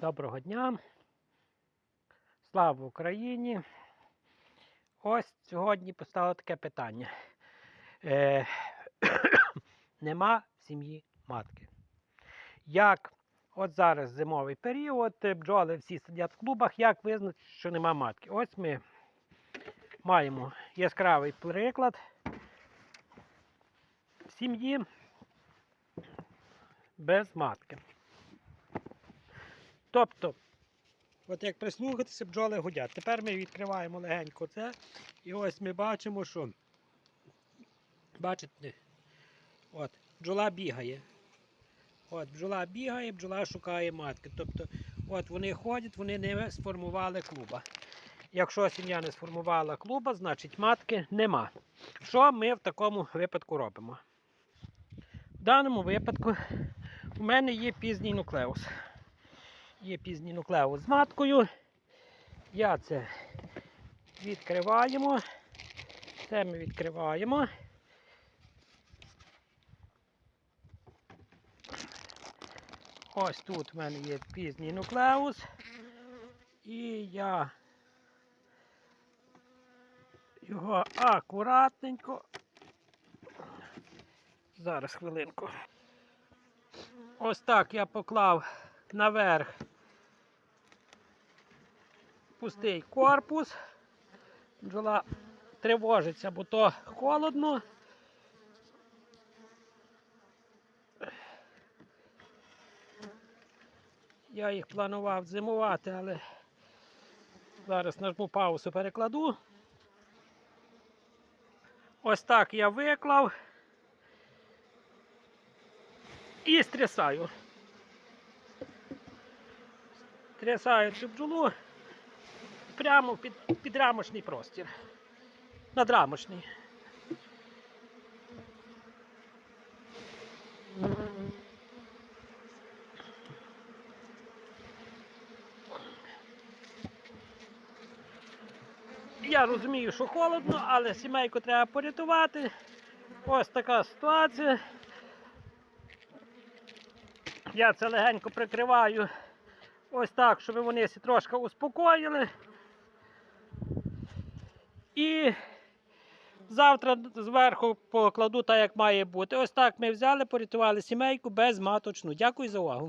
Доброго дня. Слава Україні. Ось сьогодні поставило таке питання. Е, нема в сім'ї матки. Як от зараз зимовий період, е, бджоли всі сидять в клубах, як визначити, що нема матки? Ось ми маємо яскравий приклад сім'ї без матки. Тобто, от як прислухатися, бджоли гудять. Тепер ми відкриваємо легенько це. І ось ми бачимо, що бачите, от, бджола бігає. От, бджола бігає, бджола шукає матки. Тобто, от вони ходять, вони не сформували клуба. Якщо сім'я не сформувала клуба, значить матки нема. Що ми в такому випадку робимо? В даному випадку у мене є пізній нуклеус. Є пізній нуклеус з маткою. Я це відкриваємо. Це ми відкриваємо. Ось тут в мене є пізній нуклеус. І я його акуратненько. Зараз хвилинку. Ось так я поклав наверх пустий корпус. Бджола тривожиться, бо то холодно. Я їх планував зимувати, але зараз нажму паузу перекладу. Ось так я виклав і стрясаю. Трясаю цю бджолу прямо під, під рамочний простір. Надрамочний. Я розумію, що холодно, але сімейку треба порятувати. Ось така ситуація. Я це легенько прикриваю ось так, щоб вони трошки успокоїли. І завтра зверху покладу так, як має бути. Ось так ми взяли, порятували сімейку безматочну. Дякую за увагу.